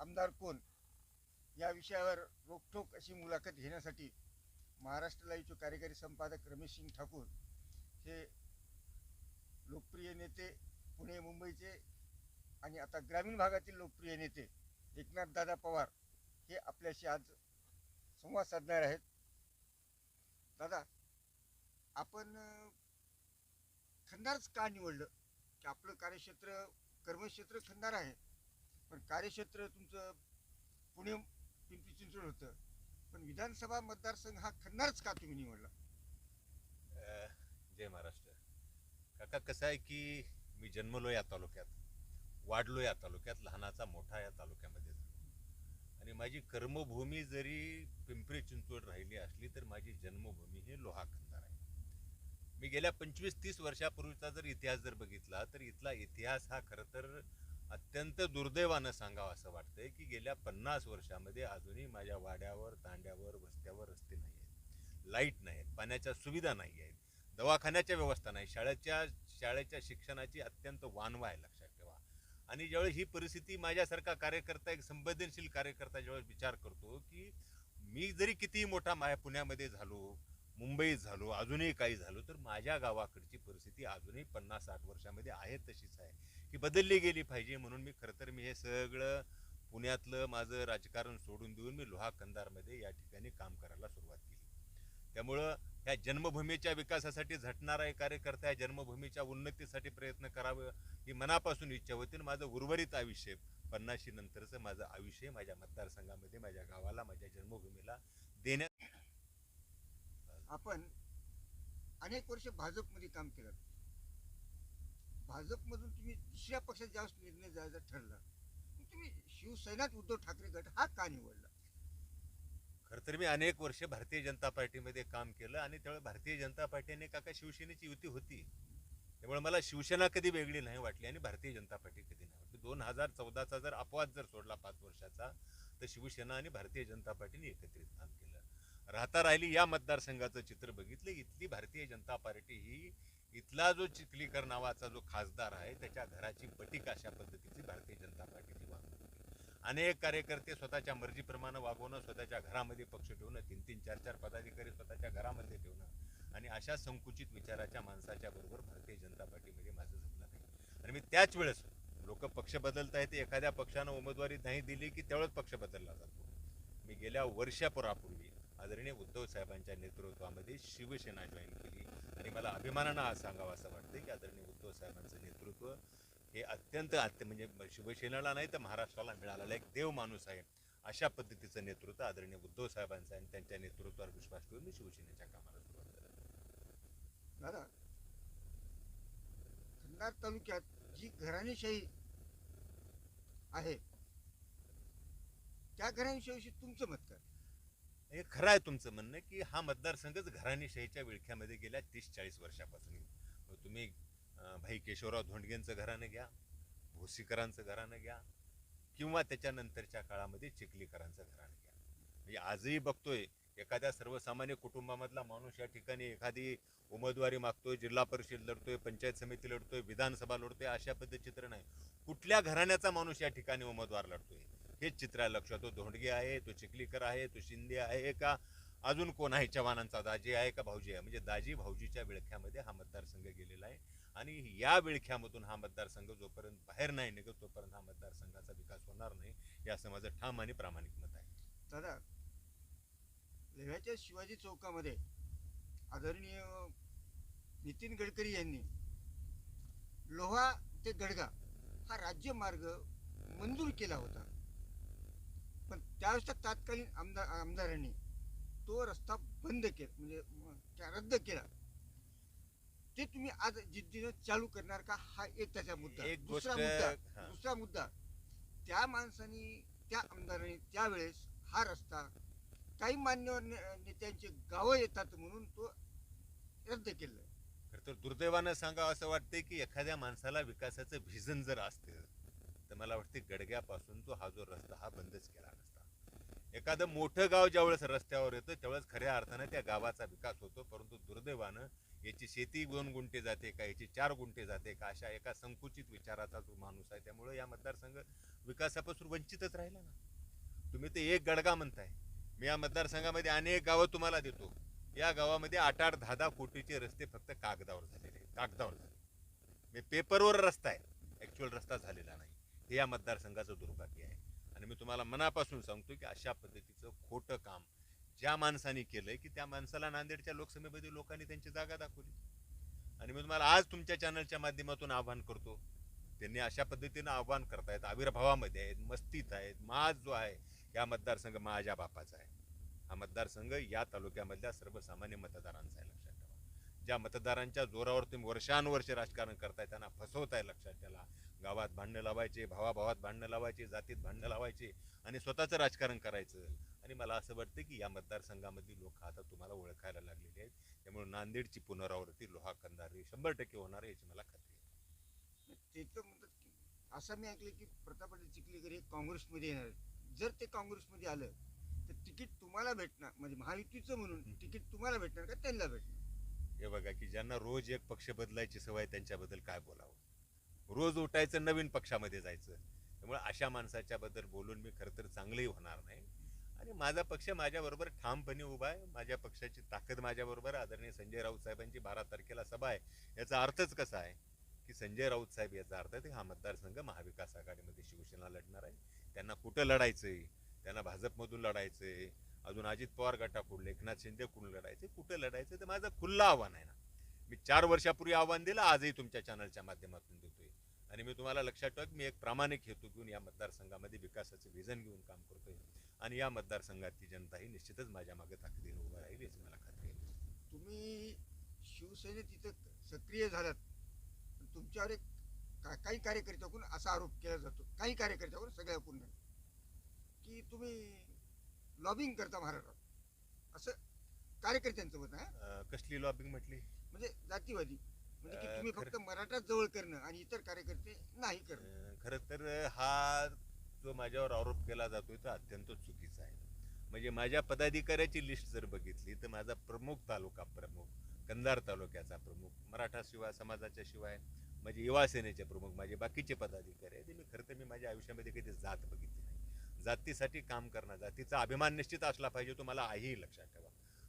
आमदार कोण? या विषयावर रोखठोक अशी मुलाखत घेण्यासाठी महाराष्ट्र लाईव्हचे कार्यकारी संपादक रमेश सिंग ठाकूर हे लोकप्रिय नेते पुणे मुंबईचे आणि आता ग्रामीण भागातील लोकप्रिय नेते एकनाथ दादा पवार हे आपल्याशी आज संवाद साधणार आहेत. दादा आपण खंदारच खंडारच का निवडलं? की आपलं कार्यक्षेत्र कर्मक्षेत्र खंडार आहे. पण कार्यक्षेत्र तुमचं पुणे पिंपरी चिंचवड होतं. पण विधानसभा मतदारसंघ हा खंदारच का तुम्ही निवडला? जय महाराष्ट्र. काका कसं आहे की मी जन्मलो या तालुक्यात. वाढलो या तालुक्यात लहानाचा मोठा या तालुक्यामध्ये झालो. आणि माझी कर्मभूमी जरी पिंपरी चिंचवड राहिली असली तर माझी जन्मभूमी ही लोहा खंदार आहे. मी गेल्या पंचवीस तीस वर्षापूर्वीचा जर इतिहास जर बघितला तर इथला इतिहास हा खरं तर अत्यंत दुर्दैवानं सांगावं असं वाटतंय की गेल्या पन्नास वर्षामध्ये अजूनही माझ्या वाड्यावर तांड्यावर वस्त्यावर रस्ते नाही आहेत. लाइट नाही आहेत पाण्याच्या सुविधा नाही आहेत दवाखान्याच्या व्यवस्था नाही शाळेच्या शाळेच्या शिक्षणाची अत्यंत वानवा आहे लक्षात आणि ज्यावेळेस ही परिस्थिती माझ्यासारखा कार्यकर्ता एक संवेदनशील कार्यकर्ता ज्यावेळेस विचार करतो की मी जरी कितीही मोठा माझ्या पुण्यामध्ये झालो मुंबईत झालो अजूनही काही झालो तर माझ्या गावाकडची परिस्थिती अजूनही पन्नास साठ वर्षामध्ये आहे तशीच आहे. की बदलली गेली पाहिजे म्हणून मी खरं तर मी हे सगळं पुण्यातलं माझं राजकारण सोडून देऊन मी लोहा कंदारमध्ये या ठिकाणी काम करायला सुरुवात केली. त्यामुळं ह्या जन्मभूमीच्या विकासासाठी झटणारा एक कार्यकर्ता या जन्मभूमीच्या उन्नतीसाठी प्रयत्न करावं ही मनापासून इच्छा होती आणि माझं उर्वरित आयुष्य पन्नाशी नंतरचं माझं आयुष्य माझ्या मतदारसंघामध्ये माझ्या गावाला माझ्या जन्मभूमीला देण्यात आपण अनेक वर्ष भाजपमध्ये काम केलं. भाजपमधून तुम्ही दुसऱ्या पक्षात जास्त निर्णय जायचा ठरला तुम्ही शिवसेनात उद्धव ठाकरे गट हा का निवडला? खरं तर मी अनेक वर्ष भारतीय जनता पार्टीमध्ये काम केलं आणि त्यावेळेस भारतीय जनता पार्टीने काका शिवसेनेची युती होती. त्यामुळे मला शिवसेना कधी वेगळी नाही वाटली आणि भारतीय जनता पार्टी कधी नाही वाटली. दोन हजार चौदाचा जर अपवाद जर सोडला पाच वर्षाचा तर शिवसेना आणि भारतीय जनता पार्टीने एकत्रित काम केलं. राहता राहिली या मतदारसंघाचं चित्र बघितलं. इथली भारतीय जनता पार्टी ही इथला जो चिखलीकर नावाचा जो खासदार आहे त्याच्या घराची पटीक अशा पद्धतीची भारतीय जनता पार्टीची अनेक कार्यकर्ते स्वतःच्या मर्जीप्रमाणे वागवणं स्वतःच्या घरामध्ये पक्ष ठेवणं तीन तीन चार चार पदाधिकारी स्वतःच्या घरामध्ये ठेवणं आणि अशा संकुचित विचाराच्या माणसाच्या बरोबर भारतीय जनता पार्टीमध्ये माझं जमलं नाही. आणि मी त्याच वेळेस लोक पक्ष बदलत आहेत एखाद्या पक्षानं उमेदवारी नाही दिली की त्यावेळेस पक्ष बदलला जातो. मी गेल्या वर्षापुरापूर्वी आदरणीय उद्धव साहेबांच्या नेतृत्वामध्ये शिवसेना जॉईन केली आणि मला अभिमानानं आज सांगावं असं वाटतं की आदरणीय उद्धव साहेबांचं नेतृत्व हे अत्यंत अत्य म्हणजे शिवसेनेला नाही तर महाराष्ट्राला मिळालेला एक देव माणूस आहे. अशा पद्धतीचं नेतृत्व आदरणीय उद्धव साहेबांचं आणि त्यांच्या नेतृत्वावर विश्वास ठेवून मी शिवसेनेच्या कामाला सुरुवात दादा खंडार तालुक्यात जी घराणेशाही आहे त्या घराणेशाहीविषयी तुमचं मत काय? हे खरं आहे तुमचं म्हणणं की हा मतदारसंघच घराणेशाहीच्या विळख्यामध्ये गेल्या तीस चाळीस वर्षापासून तुम्ही भाई केशवराव धोंडगेंचं घरानं घ्या भोसीकरांचं घरानं घ्या किंवा त्याच्यानंतरच्या काळामध्ये चिखलीकरांचं घरानं घ्या. म्हणजे आजही बघतोय एखाद्या सर्वसामान्य कुटुंबामधला माणूस या ठिकाणी एखादी उमेदवारी मागतोय जिल्हा परिषद लढतोय पंचायत समिती लढतोय विधानसभा लढतोय अशा पद्धती चित्र नाही. कुठल्या घराण्याचा माणूस या ठिकाणी उमेदवार लढतोय? हेच चित्र लक्षात तो धोंडगे आहे तो चिखलीकर आहे तो शिंदे आहे का? अजून कोण आहे? चव्हाणांचा दाजी आहे का? भाऊजी आहे. म्हणजे दाजी भाऊजीच्या विळख्यामध्ये हा मतदारसंघ गेलेला आहे. आणि या विळख्यामधून हा मतदारसंघ जोपर्यंत बाहेर नाही निघत तोपर्यंत हा मतदारसंघाचा विकास होणार नाही हे असं माझं ठाम आणि प्रामाणिक मत आहे. दादा लेव्याच्या शिवाजी चौकामध्ये आदरणीय नितीन गडकरी यांनी लोहा ते गडगा हा राज्यमार्ग मंजूर केला होता. पण त्यावेळेस तात्कालीन आमदार आमदारांनी तो रस्ता बंद केला म्हणजे त्या रद्द केला. ते तुम्ही आज जिद्दीनं चालू करणार का हा एक त्याचा मुद्दा. एक गोष्ट दुसरा मुद्दा हा. दुसरा मुद्दा त्या माणसानी त्या आमदारांनी त्यावेळेस हा रस्ता काही मान्यवर ने- नेत्यांचे गावं येतात म्हणून तो रद्द केला. खरं तर दुर्दैवानं सांगावं असं वाटतंय की एखाद्या माणसाला विकासाचं व्हिजन जर असतं तर मला वाटते गडग्यापासून तो हा जो रस्ता हा बंदच केला नसता. एखादं मोठं गाव ज्यावेळेस रस्त्यावर येतं त्यावेळेस खऱ्या अर्थानं त्या गावाचा विकास होतो परंतु दुर्दैवानं याची शेती दोन गुंठे जाते का याची चार गुंठे जाते का अशा एका संकुचित विचाराचा जो माणूस आहे त्यामुळे या मतदारसंघ विकासापासून वंचितच राहिला ना. तुम्ही ते एक गडगा म्हणताय. मी या मतदारसंघामध्ये अनेक गावं तुम्हाला देतो. या गावामध्ये आठ आठ दहा दहा कोटीचे रस्ते फक्त कागदावर झालेले आहेत. कागदावर झाले. मी पेपरवर रस्ता आहे. ॲक्च्युअल रस्ता झालेला नाही. हे या मतदारसंघाचं दुर्भाग्य आहे. आणि मी तुम्हाला मनापासून सांगतो की अशा पद्धतीचं खोटं काम ज्या माणसाने केलंय की त्या माणसाला नांदेडच्या लोकसभेमध्ये लोकांनी त्यांची जागा दाखवली. आणि मी तुम्हाला आज तुमच्या चॅनलच्या माध्यमातून आवाहन करतो. त्यांनी अशा पद्धतीनं आव्हान करतायत आविर्भावामध्ये आहेत मस्तीत आहेत माज जो आहे या मतदारसंघ माझ्या बापाचा आहे. हा मतदारसंघ या तालुक्यामधल्या सर्वसामान्य मतदारांचा आहे लक्षात ठेवा. ज्या मतदारांच्या जोरावर तुम्ही वर्षानुवर्ष राजकारण करताय त्यांना फसवताय लक्षात ठेवा. गावात भांडणं लावायचे भावाभावात भांडणं लावायचे जातीत भांडणं लावायचे आणि स्वतःचं राजकारण करायचं. आणि मला असं वाटतं की या मतदारसंघामधली लोक आता तुम्हाला ओळखायला लागलेली आहेत. त्यामुळे नांदेडची पुनरावृत्ती लोहा कंधार ही शंभर टक्के होणार याची मला खात्री आहे. असं मी ऐकलं की प्रताप पाटील चिखलीकर हे काँग्रेसमध्ये येणार. जर ते काँग्रेसमध्ये आलं तर तिकीट तुम्हाला भेटणार म्हणजे महायुतीचं म्हणून तिकीट तुम्हाला भेटणार का त्यांना भेटणार? हे बघा की ज्यांना रोज एक पक्ष बदलायची सवय त्यांच्याबद्दल काय बोलावं? रोज उठायचं नवीन पक्षामध्ये जायचं. त्यामुळे अशा माणसाच्या बद्दल बोलून मी खरं तर चांगलंही होणार नाही. आणि माझा पक्ष माझ्याबरोबर ठामपणे उभा आहे. माझ्या पक्षाची ताकद माझ्याबरोबर आदरणीय संजय राऊत साहेबांची बारा तारखेला सभा आहे. याचा अर्थच कसा आहे की संजय राऊत साहेब याचा अर्थ आहे की हा मतदारसंघ महाविकास आघाडीमध्ये शिवसेना लढणार आहे. त्यांना कुठं लढायचंय? त्यांना भाजपमधून लढायचंय. अजून अजित पवार गटाकडून एकनाथ शिंदे कुठून लढायचं? कुठं लढायचं ते माझं खुल्लं आव्हान आहे ना. मी चार वर्षापूर्वी आव्हान दिलं आजही तुमच्या चॅनलच्या माध्यमातून आणि मी तुम्हाला लक्षात ठेवा की मी एक प्रामाणिक हेतू घेऊन या मतदारसंघामध्ये विकासाचं विजन घेऊन काम करतोय. आणि या मतदारसंघातली जनता ही निश्चितच माझ्या मागे ताकदीने उभं राहील याची मला खात्री आहे. तुम्ही शिवसेनेत तिथं सक्रिय झालात. पण तुमच्यावर एक का- काही कार्यकर्त्याकडून असा आरोप केला जातो. काही कार्यकर्त्याकडून सगळ्याकडून नाही की तुम्ही लॉबिंग करता महाराष्ट्रात. असं कार्यकर्त्यांचं मत आहे कसली लॉबिंग म्हटली? म्हणजे जातीवादी. म्हणजे की तुम्ही फक्त मराठाच जवळ करणं आणि इतर कार्यकर्ते नाही करणं. खरं तर हा जो माझ्यावर आरोप केला जातोय तो अत्यंत चुकीचा आहे. म्हणजे माझ्या पदाधिकाऱ्याची लिस्ट जर बघितली तर माझा प्रमुख तालुका प्रमुख कंधार तालुक्याचा प्रमुख मराठा शिवाय समाजाच्या शिवाय माझे युवा सेनेचे प्रमुख माझे बाकीचे पदाधिकारी आहेत ते मी खरं तर मी माझ्या आयुष्यामध्ये कधी जात बघितली नाही. जातीसाठी काम करणं जातीचा अभिमान निश्चित असला पाहिजे तो मला आही लक्षात ठेवा.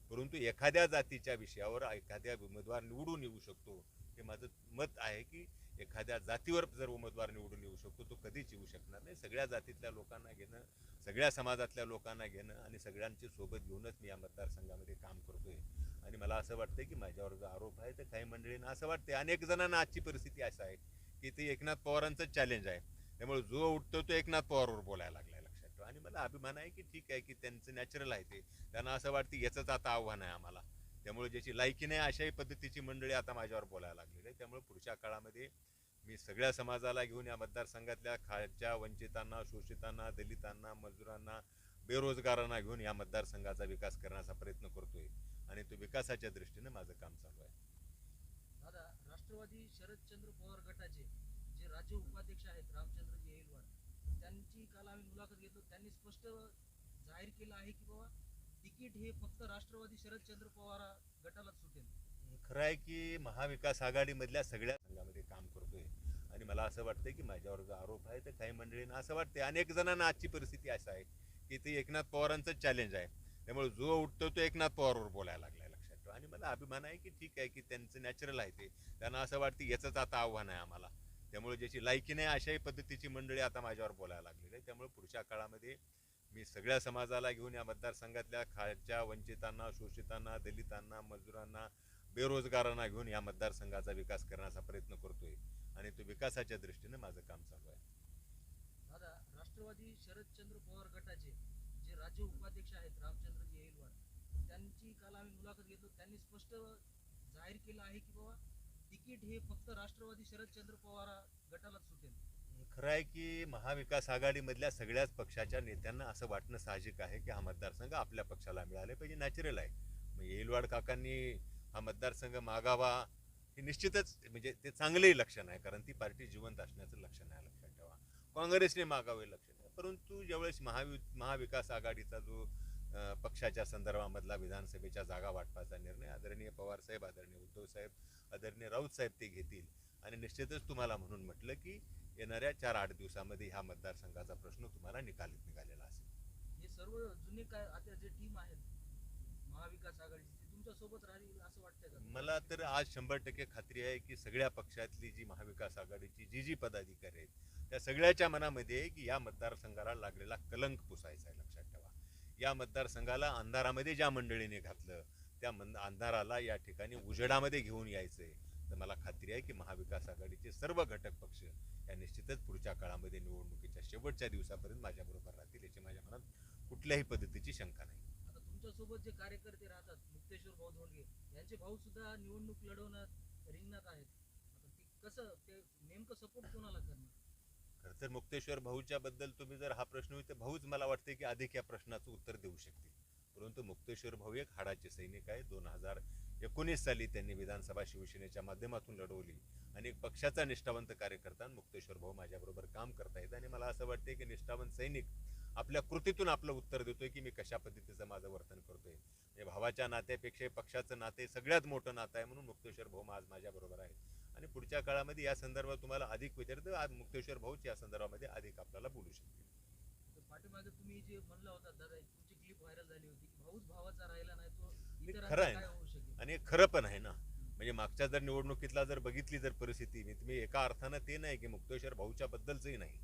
परंतु एखाद्या जातीच्या विषयावर एखाद्या उमेदवार निवडून येऊ शकतो. हे माझं मत आहे की एखाद्या जातीवर जर उमेदवार निवडून येऊ शकतो तो कधीच येऊ शकणार नाही. सगळ्या जातीतल्या लोकांना घेणं सगळ्या समाजातल्या लोकांना घेणं आणि सगळ्यांची सोबत घेऊनच मी या मतदारसंघामध्ये काम करतोय. आणि मला असं वाटतं की माझ्यावर जो आरोप आहे तर काही मंडळींना असं वाटते अनेक जणांना आजची परिस्थिती असं आहे की ते एकनाथ पवारांचं चॅलेंज आहे. त्यामुळे जो उठतो तो एकनाथ पवारवर बोलायला लागला. आणि मला अभिमान आहे की ठीक आहे की त्यांचं नॅचरल आहे ते. त्यांना असं वाटतं याचंच आता आव्हान आहे आम्हाला. त्यामुळे ज्याची लायकी नाही अशाही पद्धतीची मंडळी आता माझ्यावर बोलायला लागलेली आहे त्यामुळे पुढच्या काळामध्ये मी सगळ्या समाजाला घेऊन या मतदारसंघातल्या खालच्या वंचितांना शोषितांना दलितांना मजुरांना बेरोजगारांना घेऊन या मतदारसंघाचा विकास करण्याचा प्रयत्न करतोय. आणि तो विकासाच्या दृष्टीने माझं काम चालू आहे. दादा राष्ट्रवादी शरदचंद्र पवार गटाचे जे राज्य उपाध्यक्ष आहेत रामचंद्र त्यांची काल आम्ही मुलाखत घेतलो. त्यांनी स्पष्ट जाहीर केलं आहे की बाबा तिकीट हे फक्त राष्ट्रवादी शरदचंद्र पवार गटालाच सुटेल. खरं आहे की महाविकास आघाडीमधल्या सगळ्या संघामध्ये काम करतोय. आणि मला असं वाटतंय की माझ्यावर जो आरोप आहे तर काही मंडळींना असं वाटते अनेक जणांना आजची परिस्थिती असं आहे की ते एकनाथ पवारांचं चॅलेंज आहे. त्यामुळे जो उठतो तो एकनाथ पवारवर बोलायला लागलाय लक्षात ठेवा. आणि मला अभिमान आहे की ठीक आहे की त्यांचं नॅचरल आहे ते. त्यांना असं वाटतं याचंच आता आव्हान आहे आम्हाला. त्यामुळे ज्याची लायकी नाही अशाही पद्धतीची मंडळी आता माझ्यावर बोलायला लागलेली आहे त्यामुळे पुढच्या काळामध्ये मी सगळ्या समाजाला घेऊन या मतदारसंघातल्या खालच्या वंचितांना शोषितांना दलितांना मजुरांना बेरोजगारांना घेऊन या मतदारसंघाचा विकास करण्याचा प्रयत्न करतोय. आणि तो विकासाच्या दृष्टीने माझं काम चालू आहे. दादा राष्ट्रवादी शरदचंद्र पवार गटाचे जे राज्य उपाध्यक्ष आहेत रामचंद्रजी येलवाड त्यांची काल आम्ही मुलाखत घेतो त्यांनी स्पष्ट जाहीर केलं आहे की बाबा तिकीट हे फक्त राष्ट्रवादी शरदचंद्र पवार गटालाच सुटेल. खरं आहे की महाविकास आघाडीमधल्या सगळ्याच पक्षाच्या नेत्यांना असं वाटणं साहजिक आहे की हा मतदारसंघ आपल्या पक्षाला मिळाले पाहिजे नॅचरल आहे. मग येलवाड काकांनी हा मतदारसंघ मागावा हे निश्चितच म्हणजे ते चांगलंही लक्षण आहे कारण ती पार्टी जिवंत असण्याचं लक्षण आहे लक्षात ठेवा. काँग्रेसने मागावे लक्षण आहे परंतु ज्यावेळेस महावि महाविकास आघाडीचा जो पक्षाच्या संदर्भामधला विधानसभेच्या जागा वाटपाचा निर्णय आदरणीय पवारसाहेब आदरणीय उद्धवसाहेब आदरणीय राऊतसाहेब ते घेतील. आणि निश्चितच तुम्हाला म्हणून म्हटलं की येणाऱ्या चार आठ दिवसामध्ये ह्या मतदारसंघाचा प्रश्न तुम्हाला निकालीत निघालेला असेल. हे सर्व जुने काय आता जे टीम आहेत महाविकास आघाडीची ती तुमच्यासोबत राहील असं वाटतंय का? मला तर आज शंभर टक्के खात्री आहे की सगळ्या पक्षातली जी महाविकास आघाडीची जी जी पदाधिकारी आहेत त्या सगळ्याच्या मनामध्ये आहे की या मतदारसंघाला लागलेला कलंक पुसायचा आहे. लक्षात ठेवा. या मतदारसंघाला अंधारामध्ये ज्या मंडळीने घातलं त्या मंद अंधाराला या ठिकाणी उजेडामध्ये घेऊन यायचंय तर मला खात्री आहे की महाविकास आघाडीचे सर्व घटक पक्ष या निश्चितच पुढच्या काळामध्ये निवडणुकीच्या शेवटच्या दिवसापर्यंत माझ्याबरोबर राहतील याची माझ्या मनात कुठल्याही पद्धतीची शंका नाही. आता तुमच्यासोबत जे कार्यकर्ते राहतात मुक्तेश्वर भाऊ धोंडगे यांचे भाऊ सुद्धा निवडणूक लढवण्यात रिंगणात आहेत. कसं ते नेमकं सपोर्ट कोणाला करणार? खरं तर मुक्तेश्वर भाऊच्या बद्दल तुम्ही जर हा प्रश्न होईल तर भाऊच मला वाटते की अधिक या प्रश्नाचं उत्तर देऊ शकतील. परंतु मुक्तेश्वर भाऊ एक हाडाचे सैनिक आहे दोन हजार एकोणीस साली त्यांनी विधानसभा शिवसेनेच्या माध्यमातून लढवली. आणि एक पक्षाचा निष्ठावंत कार्यकर्ता मुक्तेश्वर भाऊ माझ्याबरोबर काम करतायत. आणि मला असं वाटते की निष्ठावंत सैनिक आपल्या कृतीतून आपलं उत्तर देतोय की मी कशा पद्धतीचं माझं वर्तन करतोय. म्हणजे भावाच्या नात्यापेक्षा पक्षाचं नाते सगळ्यात मोठं नातं आहे म्हणून मुक्तेश्वर भाऊ आज माझ्याबरोबर आहेत. आणि पुढच्या काळामध्ये या संदर्भात तुम्हाला अधिक विचारतं आज मुक्तेश्वर भाऊच या संदर्भामध्ये अधिक आपल्याला बोलू शकतील. क्लिप व्हायरल झाली होती की भाऊच भावाचा राहिला नाही तो इतरांचा खरं आहे काय ना. होऊ शकेल? आणि हे खरं पण आहे ना. म्हणजे मागच्या जर निवडणुकीतला जर बघितली जर परिस्थिती मी तुम्ही एका अर्थानं ते नाही की मुक्तेश्वर भाऊच्या बद्दलचंही नाही.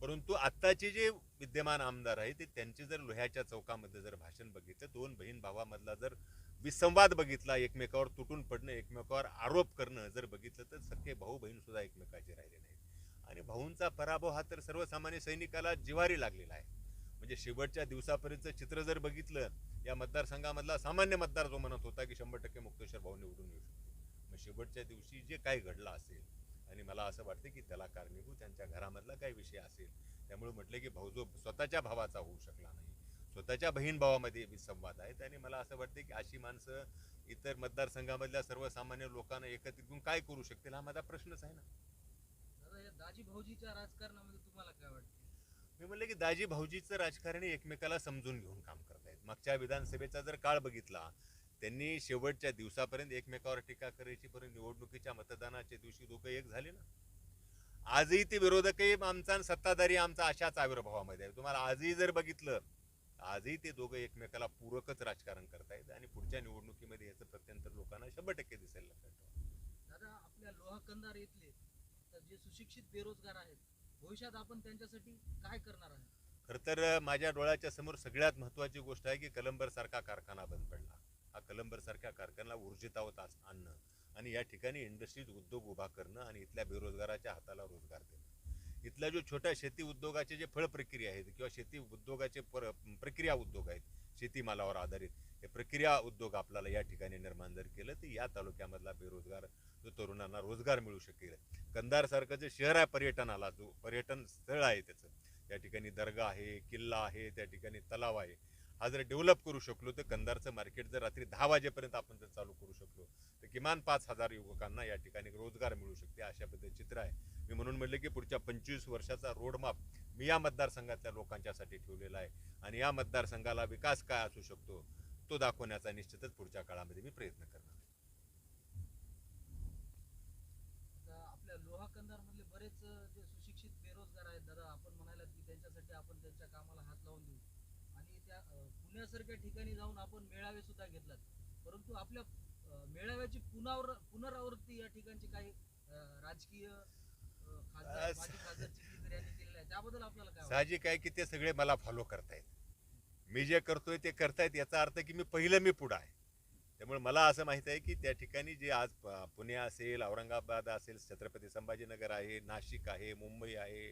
परंतु आत्ताचे जे विद्यमान आमदार आहे ते त्यांचे जर लोह्याच्या चौकामध्ये जर भाषण बघितलं दोन बहीण भावामधला जर विसंवाद बघितला एकमेकावर तुटून पडणं एकमेकावर आरोप करणं जर बघितलं तर सख्खे भाऊ बहीण सुद्धा एकमेकाचे राहिले नाहीत. आणि भाऊंचा पराभव हा तर सर्वसामान्य सैनिकाला जिवारी लागलेला आहे. म्हणजे शेवटच्या दिवसापर्यंत चित्र जर बघितलं या मतदारसंघामधला सामान्य मतदार जो म्हणत होता की शंभर टक्के मुक्तेश्वर भाऊ निवडून येऊ शकतो मग शेवटच्या दिवशी जे काही घडलं असेल आणि मला असं वाटतं की त्याला कारणीभूत त्यांच्या घरामधला काही विषय असेल त्यामुळे म्हटलं की भाऊ जो स्वतःच्या भावाचा होऊ शकला नाही स्वतःच्या बहीण भावामध्ये विसंवाद आहेत. आणि मला असं वाटतं की अशी माणसं इतर मतदारसंघामधल्या सर्वसामान्य लोकांना एकत्रित घेऊन काय करू शकतील हा माझा प्रश्नच आहे ना. दाजी भाऊजीच्या राजकारणामध्ये तुम्हाला काय वाटतं? मी म्हणलं की दाजी भाऊजीचं राजकारणी एकमेकाला समजून घेऊन काम करतायत. मागच्या विधानसभेचा जर काळ बघितला त्यांनी शेवटच्या दिवसापर्यंत एकमेकावर टीका करायची परंतु निवडणुकीच्या मतदानाच्या दिवशी दोघं एक झाले ना? आजही ते विरोधकही आमचा सत्ताधारी आमचा अशाच आविर्भावामध्ये आहे. तुम्हाला आजही जर बघितलं आजही ते दोघं एकमेकाला पूरकच राजकारण करतायत आणि पुढच्या निवडणुकीमध्ये याचं प्रत्यंतर लोकांना शंभर टक्के दिसेल लक्षात ठेवा. दादा आपल्या लोहाकंदार येथले तर जे सुशिक्षित बेरोजगार आहेत भविष्यात आपण त्यांच्यासाठी काय करणार आहे? खर तर माझ्या डोळ्याच्या समोर सगळ्यात महत्वाची गोष्ट आहे की कलंबर सारखा कारखाना बंद पडला. हा कलंबर सारख्या कारखान्याला ऊर्जितावत आणणं आणि या ठिकाणी इंडस्ट्रीज उद्योग उभा करणं आणि इथल्या बेरोजगाराच्या हाताला रोजगार देणं. इथल्या जो छोट्या शेती उद्योगाचे जे फळ प्रक्रिया आहेत किंवा शेती उद्योगाचे प्र प्रक्रिया उद्योग आहेत शेतीमालावर आधारित हे प्रक्रिया उद्योग आपल्याला या ठिकाणी निर्माण जर केलं तर या तालुक्यामधला बेरोजगार जो तरुणांना रोजगार मिळू शकेल. कंधारसारखं जे शहर आहे पर्यटनाला जो पर्यटन स्थळ आहे त्याचं. त्या ठिकाणी दर्गा आहे किल्ला आहे त्या ठिकाणी तलाव आहे. हा जर डेव्हलप करू शकलो तर कंधारचं मार्केट जर रात्री दहा वाजेपर्यंत आपण जर चालू करू शकलो तर किमान पाच हजार युवकांना या ठिकाणी रोजगार मिळू शकते अशा पद्धतीचे चित्र आहे. मी म्हणून म्हटलं की पुढच्या पंचवीस वर्षाचा रोडमॅप मी या मतदारसंघातल्या लोकांच्यासाठी ठेवलेला आहे. आणि या मतदारसंघाला विकास काय असू शकतो तो दाखवण्याचा निश्चितच पुढच्या काळामध्ये मी प्रयत्न करणार आपल्या लोहा बरेच जे सुशिक्षित बेरोजगार आहेत दादा आपण म्हणायला की त्यांच्यासाठी आपण त्यांच्या कामाला हात लावून देऊ. आणि त्या पुण्यासारख्या ठिकाणी जाऊन आपण मेळावे सुद्धा घेतलात. परंतु आपल्या मेळाव्याची पुनरावर पुनरावृत्ती या ठिकाणची काही राजकीय खासदार माजी खासदार चिखलीकर यांनी साहजिक आहे की ते सगळे मला फॉलो करतायत. मी जे करतोय ते करतायत याचा अर्थ की मी पहिलं मी पुढं आहे. त्यामुळे मला असं माहीत आहे की त्या ठिकाणी जे आज पुणे असेल औरंगाबाद असेल छत्रपती संभाजीनगर आहे नाशिक आहे मुंबई आहे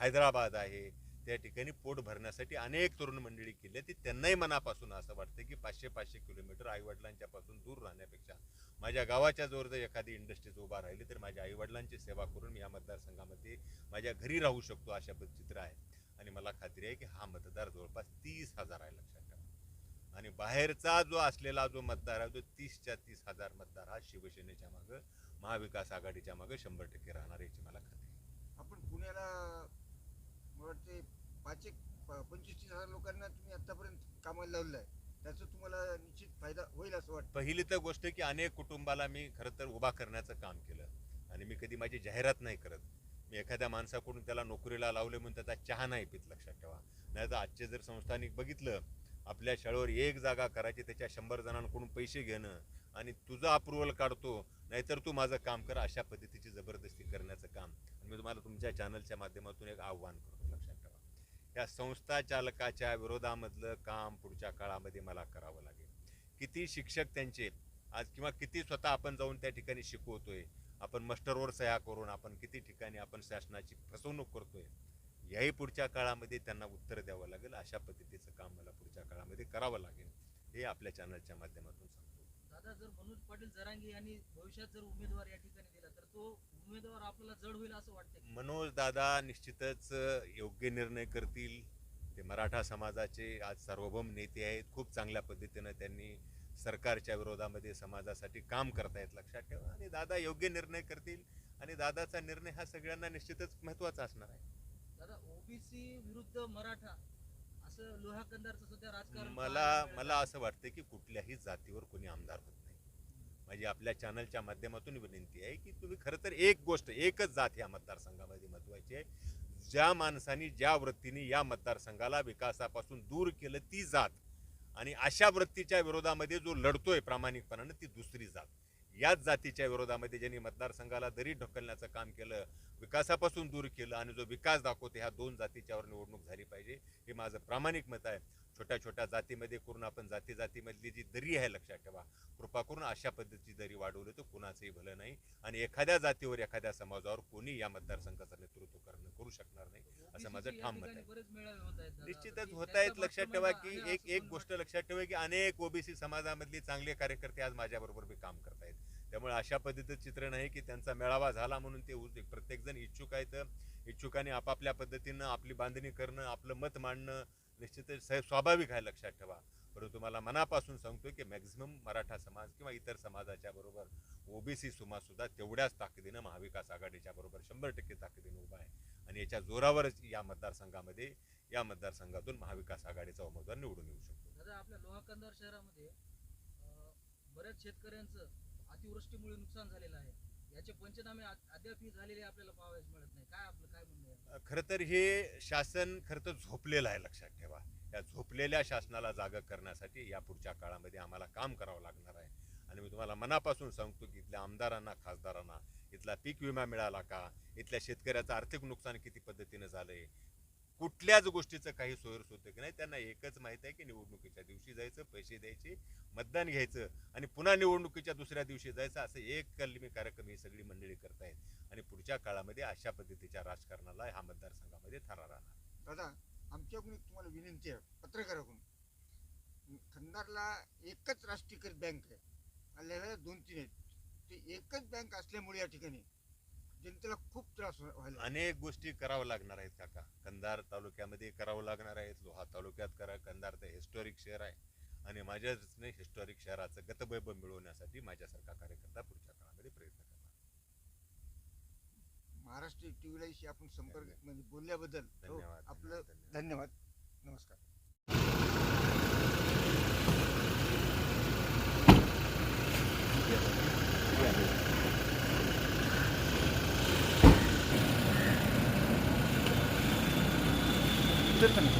हैदराबाद आहे त्या ठिकाणी पोट भरण्यासाठी अनेक तरुण मंडळी केली ती त्यांनाही मनापासून असं वाटतं की पाचशे पाचशे किलोमीटर आईवडिलांच्या पासून दूर राहण्यापेक्षा माझ्या गावाच्या जवळ जर एखादी इंडस्ट्रीज उभा राहिली तर माझ्या आईवडिलांची सेवा करून मी या मतदारसंघामध्ये माझ्या घरी राहू शकतो अशा चित्र आहे. आणि मला खात्री आहे की हा मतदार जवळपास तीस हजार आहे लक्षात ठेवा. आणि बाहेरचा जो असलेला जो मतदार आहे तो तीसच्या तीस हजार मतदार हा शिवसेनेच्या मागं महाविकास आघाडीच्या मागं शंभर टक्के राहणार याची मला खात्री आहे. आपण पुण्याला मला वाटते पाच एक प- पंचवीस तीस हजार लोकांना तुम्ही आतापर्यंत कामाला लावलेलं आहे. त्याचा तुम्हाला निश्चित फायदा होईल असं वाटतं. पहिली तर गोष्ट की अनेक कुटुंबाला मी खरं तर उभा करण्याचं काम केलं. आणि मी कधी माझी जाहिरात नाही करत. मी एखाद्या माणसाकडून त्याला नोकरीला लावले म्हणून त्याचा चहा नाही पित लक्षात ठेवा. नाही तर आजचे जर संस्थानिक बघितलं आपल्या शाळेवर एक जागा करायची त्याच्या शंभर जणांकडून पैसे घेणं आणि तुझं अप्रुव्हल काढतो नाहीतर तू माझं काम कर अशा पद्धतीची जबरदस्ती करण्याचं काम. आणि मी तुम्हाला तुमच्या चॅनलच्या माध्यमातून एक आव्हान करतो. या संस्था चालकाच्या विरोधामधलं काम पुढच्या काळामध्ये मला करावं लागेल. किती शिक्षक त्यांचे आज किंवा किती स्वतः आपण जाऊन त्या ठिकाणी शिकवतोय आपण मस्टरवर सह्या करून आपण किती ठिकाणी आपण शासनाची फसवणूक करतोय याही पुढच्या काळामध्ये त्यांना उत्तर द्यावं लागेल. अशा पद्धतीचं काम मला पुढच्या काळामध्ये करावं लागेल. हे आपल्या चॅनलच्या माध्यमातून सांगतो. दादा जर मनोज पाटील जरांगी यांनी भविष्यात जर उमेदवार या ठिकाणी दिला तर तो उमेदवार आपल्याला जड होईल असं वाटतं मनोज दादा निश्चितच योग्य निर्णय करतील. ते मराठा समाजाचे आज सार्वभौम नेते आहेत. खूप चांगल्या पद्धतीनं त्यांनी सरकारच्या विरोधामध्ये समाजासाठी काम करतायत लक्षात ठेवा. आणि दादा योग्य निर्णय करतील. आणि दादाचा निर्णय हा सगळ्यांना निश्चितच महत्त्वाचा असणार आहे. दादा ओबीसी विरुद्ध मराठा असं लोहा सध्या राजकारण मला मला. असं वाटतं की कुठल्याही जातीवर कोणी आमदार होत माझी आपल्या चॅनलच्या माध्यमातून विनंती आहे की तुम्ही खरं तर एक गोष्ट एकच जात या मतदारसंघामध्ये महत्त्वाची आहे. ज्या माणसाने ज्या वृत्तीने या मतदारसंघाला विकासापासून दूर केलं ती जात आणि अशा वृत्तीच्या विरोधामध्ये जो लढतोय प्रामाणिकपणानं ती दुसरी जात. याच जातीच्या विरोधामध्ये ज्यांनी मतदारसंघाला दरी ढकलण्याचं काम केलं विकासापासून दूर केलं आणि जो विकास दाखवते ह्या दोन जातीच्यावर निवडणूक झाली पाहिजे हे माझं प्रामाणिक मत आहे. छोट्या छोट्या जातीमध्ये करून आपण जाती जातीमधली जी दरी आहे लक्षात ठेवा. कृपा करून अशा पद्धतीची दरी वाढवली तर कुणाचंही भलं नाही आणि एखाद्या जातीवर एखाद्या समाजावर कोणी या मतदारसंघाचं नेतृत्व करणं करू शकणार नाही असं माझं ठाम मत आहे. निश्चितच होत आहेत लक्षात मागचं ठेवा की एक एक गोष्ट लक्षात ठेवा की अनेक ओबीसी समाजामधली चांगले कार्यकर्ते आज माझ्याबरोबर बी काम करतायत त्यामुळे अशा पद्धतीचं चित्र नाही की त्यांचा मेळावा झाला म्हणून ते प्रत्येकजण इच्छुक आहेत. इच्छुकाने आपापल्या पद्धतीनं आपली बांधणी करणं आपलं मत मांडणं निश्चितच साहेब स्वाभाविक आहे लक्षात ठेवा. परंतु मला मनापासून सांगतो की मॅक्झिमम मराठा समाज किंवा इतर समाजाच्या बरोबर ओबीसी समाज सुद्धा तेवढ्याच ताकदीनं महाविकास आघाडीच्या बरोबर शंभर टक्के ताकदीनं उभा आहे. आणि याच्या जोरावरच या मतदारसंघामध्ये या मतदारसंघातून महाविकास आघाडीचा उमेदवार निवडून येऊ शकतो. दादा आपल्या लोहाकंदार शहरामध्ये बऱ्याच शेतकऱ्यांचं अतिवृष्टीमुळे नुकसान झालेलं आहे. याचे पंचनामे अद्यापही झालेले आपल्याला पाहावयास मिळत नाही. काय आपलं काय म्हणणं खरं तर हे शासन खरं तर झोपलेलं आहे लक्षात ठेवा. या झोपलेल्या शासनाला जागा करण्यासाठी या पुढच्या काळामध्ये आम्हाला काम करावं लागणार आहे. आणि मी तुम्हाला मनापासून सांगतो की इथल्या आमदारांना खासदारांना इथला पीक विमा मिळाला का? इथल्या शेतकऱ्याचं आर्थिक नुकसान किती पद्धतीनं झालंय? कुठल्याच गोष्टीचं काही सोयीस होतं की नाही त्यांना एकच माहीत आहे की निवडणुकीच्या दिवशी जायचं पैसे द्यायचे मतदान घ्यायचं आणि पुन्हा निवडणुकीच्या दुसऱ्या दिवशी जायचं असं एक कलमी कार्यक्रम ही सगळी मंडळी करतायत. आणि पुढच्या काळामध्ये अशा पद्धतीच्या राजकारणाला ह्या मतदारसंघामध्ये थरा राहणार. दादा आमच्याकडून तुम्हाला विनंती आहे पत्रकाराकडून. खंदारला एकच राष्ट्रीयकृत बँक आहे. आल्याला दोन तीन आहेत. ते एकच बँक असल्यामुळे या ठिकाणी जनतेला खूप त्रास व्हा- व्हायला अनेक गोष्टी करावं लागणार आहेत काका. कंधार तालुक्यामध्ये करावं लागणार आहेत. लोहा तालुक्यात करा. कंधार तर हिस्टॉरिक शहर आहे. आणि माझ्या दृष्टीने हिस्टॉरिक शहराचं गतवैभव मिळवण्यासाठी माझ्यासारखा कार्यकर्ता पुढच्या काळामध्ये प्रयत्न करणार. महाराष्ट्र टीव्हीलाशी आपण संपर्क म्हणजे बोलल्याबद्दल हो, धन्यवाद आपलं. धन्यवाद. नमस्कार. திருத்தணி